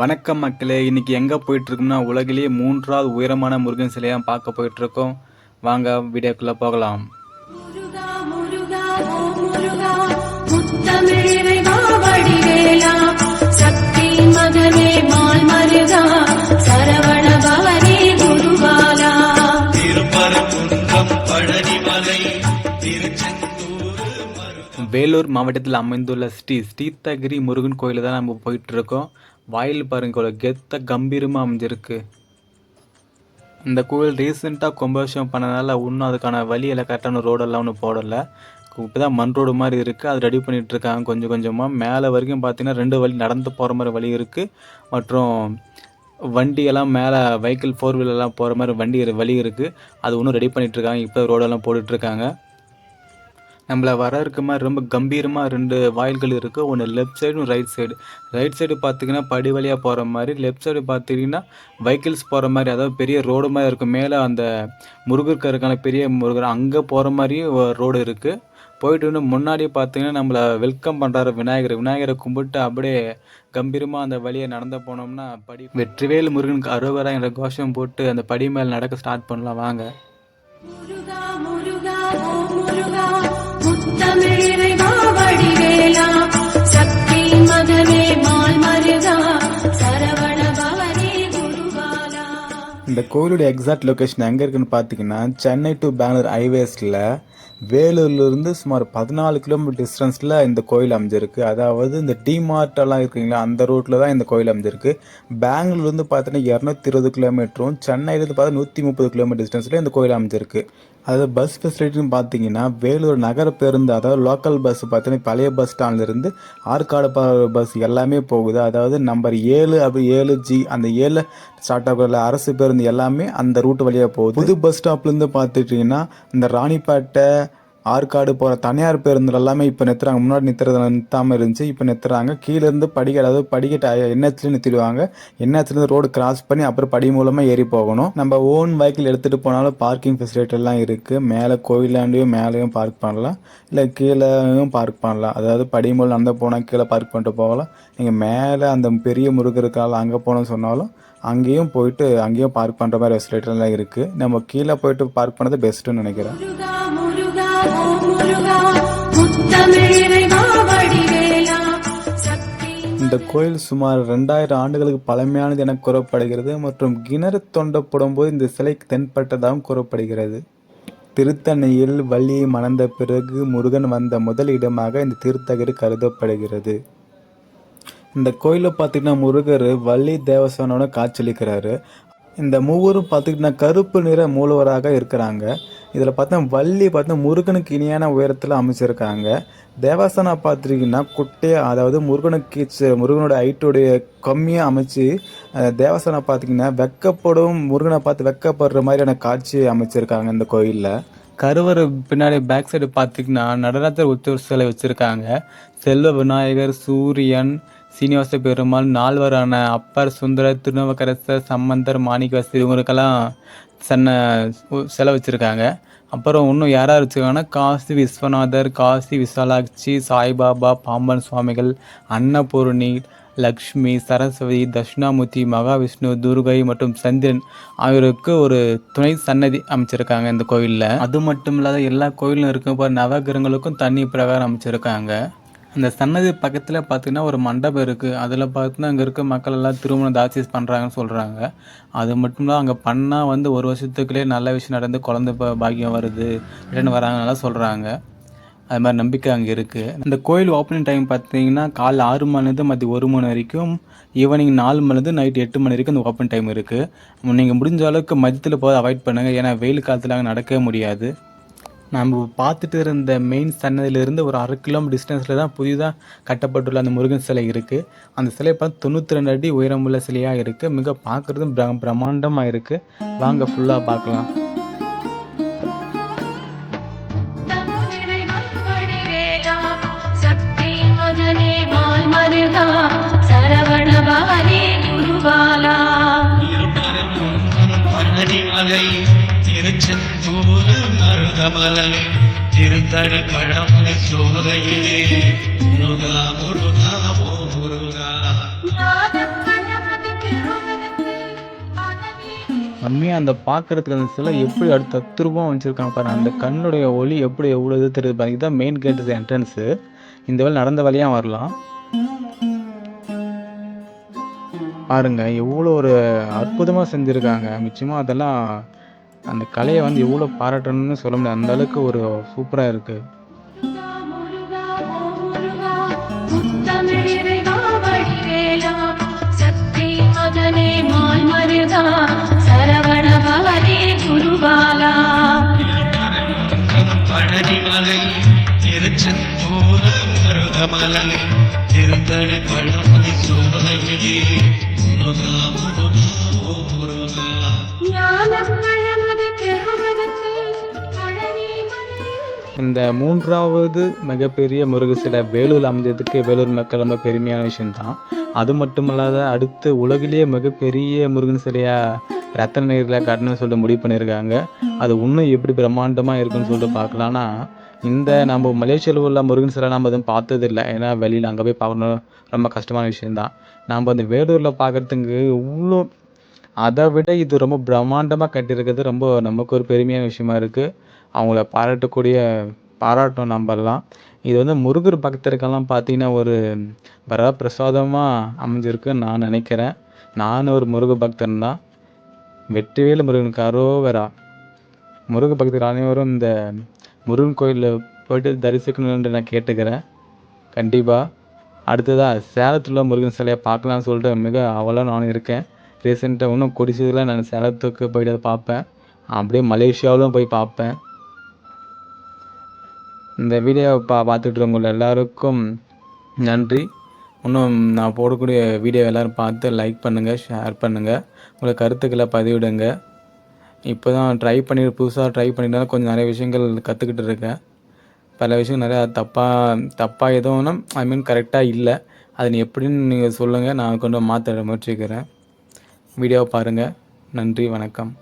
வணக்கம் மக்களே இன்னைக்கு எங்கே போயிட்டுருக்கோம்னா உலகிலேயே மூன்றாவது உயரமான முருகன் சிலையாக பார்க்க போயிட்டுருக்கோம். வாங்க வீடியோக்குள்ளே போகலாம். வேலூர் மாவட்டத்தில் அமைந்துள்ள ஸ்ரீ ஸ்ரீதகிரி முருகன் கோயில் தான் நம்ம போயிட்டுருக்கோம். வாயில் பாருங்க இவ்வளோ கெத்த கம்பீரமாக அமைஞ்சிருக்கு. இந்த கோவில் ரீசெண்டாக கும்பாபிஷேகம் பண்ணனால இன்னும் அதுக்கான வழியெல்லாம் கரெக்டான ரோடெல்லாம் ஒன்றும் போடலை. இப்போ தான் மண் ரோடு மாதிரி இருக்குது அது ரெடி பண்ணிகிட்ருக்காங்க கொஞ்சம் கொஞ்சமாக மேலே வரைக்கும் பார்த்தீங்கன்னா ரெண்டு வழி நடந்து போகிற மாதிரி வழி இருக்குது மற்றும் வண்டியெல்லாம் மேலே வெஹிக்கிள் ஃபோர் வீலர்லாம் போகிற மாதிரி வண்டி வழி இருக்குது அது இன்னும் ரெடி பண்ணிகிட்ருக்காங்க இப்போ ரோடெல்லாம் போட்டுட்ருக்காங்க நம்மள வர இருக்க மாதிரி ரொம்ப கம்பீரமாக ரெண்டு வாயில்கள் இருக்குது ஒன்று லெஃப்ட் சைடும் ரைட் சைடு ரைட் சைடு பார்த்தீங்கன்னா படி வழியாக போகிற மாதிரி லெஃப்ட் சைடு பார்த்தீங்கன்னா வெஹிக்கிள்ஸ் போகிற மாதிரி அதாவது பெரிய ரோடு மாதிரி இருக்கும். மேலே அந்த முருகருக்கு இருக்கான பெரிய முருகர் அங்கே போகிற மாதிரியும் ரோடு இருக்குது போயிட்டு வந்து முன்னாடி பார்த்தீங்கன்னா நம்மளை வெல்கம் பண்ணுறாரு விநாயகர். விநாயகரை கும்பிட்டு அப்படியே கம்பீரமாக அந்த வழியை நடந்து போனோம்னா படி வெற்றிவேல் முருகனுக்கு அறுபதா என்ற கோஷம் போட்டு அந்த படி மேலே நடக்க ஸ்டார்ட் பண்ணலாம். வாங்க. இந்த கோயிலுடைய எக்ஸாக்ட் லொக்கேஷன் எங்கே இருக்குன்னு பார்த்தீங்கன்னா சென்னை டு பெங்களூர் ஹைவேஸில் வேலூர்லேருந்து சுமார் பதினாலு கிலோமீட்டர் டிஸ்டன்ஸில் இந்த கோயில் அமைஞ்சிருக்கு. அதாவது இந்த டிமார்ட்டெல்லாம் இருக்குங்களா அந்த ரூட்டில் தான் இந்த கோயில் அமைஞ்சிருக்கு. பெங்களூர்லேருந்து பார்த்தீங்கன்னா இரநூத்தி இருபது கிலோமீட்டரும் சென்னையிலேருந்து பார்த்தா நூற்றி முப்பது கிலோமீட்டர் டிஸ்டன்ஸில் இந்த கோயில் அமைஞ்சிருக்கு. அதாவது பஸ் ஃபெசிலிட்டின்னு பார்த்தீங்கன்னா வேலூர் நகர பேருந்து அதாவது லோக்கல் பஸ் பார்த்தீங்கன்னா பழைய பஸ் ஸ்டாண்ட்லேருந்து ஆற்காடு பஸ் எல்லாமே போகுது. அதாவது நம்பர் ஏழு அப்படி ஏழு ஜி அந்த ஏழு ஸ்டார்ட் ஆகுற அரசு பேருந்து எல்லாமே அந்த ரூட் வழியாக போகுது. புது பஸ் ஸ்டாப்லேருந்து பார்த்துட்டிங்கன்னா இந்த ராணிப்பேட்டை ஆற்காடு போகிற தனியார் பேருந்துல எல்லாமே இப்போ நிறுத்துறாங்க முன்னாடி நிறுத்துறது நிறுத்தாமல் இருந்துச்சு. இப்போ நிறுத்துறாங்க கீழேருந்து படிக்க அதாவது படிக்கட்டு எண்ணத்துலேயும் நிறுத்திடுவாங்க என்ஹெச்லேருந்து ரோடு கிராஸ் பண்ணி அப்புறம் படி மூலமாக ஏறி போகணும். நம்ம ஓன் வெஹிக்கிள் எடுத்துகிட்டு போனாலும் பார்க்கிங் ஃபெசிலிட்டி எல்லாம் இருக்குது மேலே கோயிலாண்டையும் மேலேயும் பார்க் பண்ணலாம். இல்லை கீழேயும் பார்க் பண்ணலாம். அதாவது படி மூலம் நடந்து போனால் கீழே பார்க் பண்ணிட்டு போகலாம். நீங்கள் மேலே அந்த பெரிய முருகர் இருக்கால அங்கே போனோம்னு சொன்னாலும் அங்கேயும் போயிட்டு அங்கேயும் பார்க் பண்ணுற மாதிரி ஃபெசிலிட்டிலாம் இருக்குது நம்ம கீழே போயிட்டு பார்க் பண்ணது பெஸ்ட்டுன்னு நினைக்கிறேன். இந்த கோயில் சுமார் ரெண்டாயிரம் ஆண்டுகளுக்கு பழமையானது என கூறப்படுகிறது. மற்றும் கிணறு தோண்டப்படும் போது இந்த சிலை தென்பட்டதாகவும் கூறப்படுகிறது. திருத்தணியில் வள்ளியை மணந்த பிறகு முருகன் வந்த முதல் இடமாக இந்த திருத்தகிரி கருதப்படுகிறது. இந்த கோயிலில் பார்த்தீங்கன்னா முருகர் வள்ளி தேவஸ்தானோட காட்சியளிக்கிறாரு. இந்த மூவரும் பார்த்துக்கிட்டா கருப்பு நிற மூலவராக இருக்கிறாங்க. இதில் பார்த்தா வள்ளி பார்த்தா முருகனுக்கு இணையான உயரத்தில் அமைச்சிருக்காங்க தேவாசனா பார்த்துருக்கீங்கன்னா குட்டையாக அதாவது முருகனுக்கு முருகனோட ஹைட்டோடைய கம்மியாக அமைச்சு தேவாசனா பார்த்தீங்கன்னா வெக்கப்படும் முருகனை பார்த்து வெக்கப்படுற மாதிரியான காட்சி அமைச்சிருக்காங்க இந்த கோயிலில். கருவர் பின்னாடி பேக் சைடு பார்த்தீங்கன்னா நடராஜர் உற்சவர் சிலை வச்சுருக்காங்க. செல்வ விநாயகர் சூரியன் சீனிவாச பெருமாள் நால்வரான அப்பர் சுந்தரர் திருநவக்கரசர் சம்பந்தர் மாணிக்கவாசர் இவங்களுக்கெல்லாம் சன்ன உ- வச்சுருக்காங்க அப்புறம் இன்னும் யார் யார் வச்சுருக்காங்கன்னா காசி விஸ்வநாதர் காசி விசாலாட்சி சாய்பாபா பாம்பன் சுவாமிகள் அன்னபூரணி லக்ஷ்மி சரஸ்வதி தட்சிணாமூர்த்தி மகாவிஷ்ணு துர்கை மற்றும் சந்திரன் ஆகியோருக்கு ஒரு துணை சன்னதி அமைச்சிருக்காங்க இந்த கோயிலில். அது மட்டும் இல்லாத எல்லா கோயிலும் இருக்கும் இப்போ நவகிரகங்களுக்கும் தண்ணி பிரகாரம் அமைச்சிருக்காங்க. அந்த சன்னதி பக்கத்தில் பார்த்தீங்கன்னா ஒரு மண்டபம் இருக்குது அதில் பார்த்தீங்கன்னா அங்கே இருக்க மக்கள் எல்லாம் திருமணம் தாட்சி பண்ணுறாங்கன்னு சொல்கிறாங்க அது மட்டும் தான் அங்கே பண்ணால் வந்து ஒரு வருஷத்துக்குள்ளே நல்ல விஷயம் நடந்து குழந்த பாக்கியம் வருது. ரிட்டர்ன் வராங்கனால சொல்கிறாங்க அது மாதிரி நம்பிக்கை அங்கே இருக்குது இந்த கோயில் ஓப்பனிங் டைம் பார்த்தீங்கன்னா காலைல ஆறு மணிலேருந்து மதியம் ஒரு மணி வரைக்கும் ஈவினிங் நாலு மணிலேருந்து நைட் எட்டு மணி வரைக்கும் அந்த ஓப்பன் டைம் இருக்குது நீங்கள் முடிஞ்ச அளவுக்கு மதியத்தில் போக அவாய்ட் பண்ணுங்கள் ஏன்னா வெயில் காலத்தில் அங்கே நடக்கவே முடியாது. நம்ம பார்த்துட்டு இருந்த மெயின் சன்னதிலிருந்து ஒரு அரை கிலோமீட்டர் டிஸ்டன்ஸில் தான் புதிதாக கட்டப்பட்டுள்ள அந்த முருகன் சிலை இருக்குது அந்த சிலை பார்த்து தொண்ணூற்றி ரெண்டு அடி உயரமுள்ள சிலையாக இருக்குது மிக பார்க்குறதும் பிர பிரம்மாண்டமாக இருக்குது வாங்க ஃபுல்லாக பார்க்கலாம். கமல திருத்தணி பழமணி சோலையிலே முருகா முருகா ஓ முருகா அம்மியாக அந்த பார்க்குறதுக்கு அந்த சிலை எப்படி அடுத்த தத்ரூபமாக வச்சுருக்காங்க பாரு அந்த கண்ணுடைய ஒளி எப்படி எவ்வளோ இது தெரியுது பாருங்க இதுதான் மெயின் கேட் இது என்ட்ரன்ஸு இந்த வழி நடந்த வழியாக வரலாம் பாருங்க எவ்வளோ ஒரு அற்புதமாக செஞ்சுருக்காங்க மிச்சமாக அதெல்லாம் அந்த கலையை வந்து எவ்வளோ பாராட்டணும்னு சொல்ல முடியாது அந்த அளவுக்கு ஒரு சூப்பராக இருக்குது முருகா திருத்தணி முருகா முருகா ஓ முருகா இந்த மூன்றாவது மிகப்பெரிய முருகு சிலை வேலூர் அமைஞ்சதுக்கு வேலூர் மக்கள் ரொம்ப பெருமையான விஷயம்தான். அது மட்டும் இல்லாத அடுத்து உலகிலேயே மிகப்பெரிய முருகன் சிலையாக ரத்தன நீரில் காட்டணும்னு சொல்லிட்டு முடிவு பண்ணியிருக்காங்க. அது இன்னும் எப்படி பிரம்மாண்டமாக இருக்குன்னு சொல்லிட்டு பார்க்கலாம்னா இந்த நம்ம மலேசியாவில் உள்ள முருகன் சிலை நம்ம எதுவும் பார்த்ததில்ல. ஏன்னா வெளியில் அங்கே போய் பார்க்கணும் ரொம்ப கஷ்டமான விஷயம்தான். நம்ம அந்த வேலூரில் பார்க்குறதுக்கு இவ்வளோ அதை விட இது ரொம்ப பிரம்மாண்டமாக கட்டியிருக்கிறது ரொம்ப நமக்கு ஒரு பெருமையான விஷயமா இருக்குது அவங்கள பாராட்டக்கூடிய பாராட்டணும் நம்பலாம் இது வந்து முருகர் பக்தருக்கெல்லாம் பார்த்தீங்கன்னா ஒரு வரப்பிரசாதமாக அமைஞ்சிருக்குன்னு நான் நினைக்கிறேன். நான் ஒரு முருக பக்தன் தான் வெற்றிவேலு முருகனுக்கு அரோவரா. முருக பக்தர் அனைவரும் இந்த முருகன் கோயிலில் போயிட்டு தரிசிக்கணும்னு நான் கேட்டுக்கிறேன். கண்டிப்பாக அடுத்ததாக சேலத்தில் முருகன் சிலையை பார்க்கலாம்னு சொல்லிட்டு மிக அவலாக நானும் இருக்கேன். ரீசெண்டாக இன்னும் குடிச்சதில் நான் சேலத்துக்கு போய்ட்டு அதை பார்ப்பேன். அப்படியே மலேசியாவிலும் போய் பார்ப்பேன். இந்த வீடியோவை பா பார்த்துட்டு எல்லாருக்கும் நன்றி. இன்னும் நான் போடக்கூடிய வீடியோ எல்லோரும் பார்த்து லைக் பண்ணுங்கள் ஷேர் பண்ணுங்கள் உங்கள் கருத்துக்களை பதிவிடுங்க. இப்போ தான் ட்ரை பண்ணி புதுசாக ட்ரை பண்ணிட்டாலும் கொஞ்சம் நிறைய விஷயங்கள் கற்றுக்கிட்டு இருக்கேன். பல விஷயம் நிறையா தப்பாக தப்பாக எதுவும் ஐ மீன் கரெக்டாக இல்லை. அது நீ எப்படின்னு நீங்கள் சொல்லுங்கள் நான் கொண்டு மாற்ற முயற்சிக்கிறேன். வீடியோவை பாருங்கள் நன்றி வணக்கம்.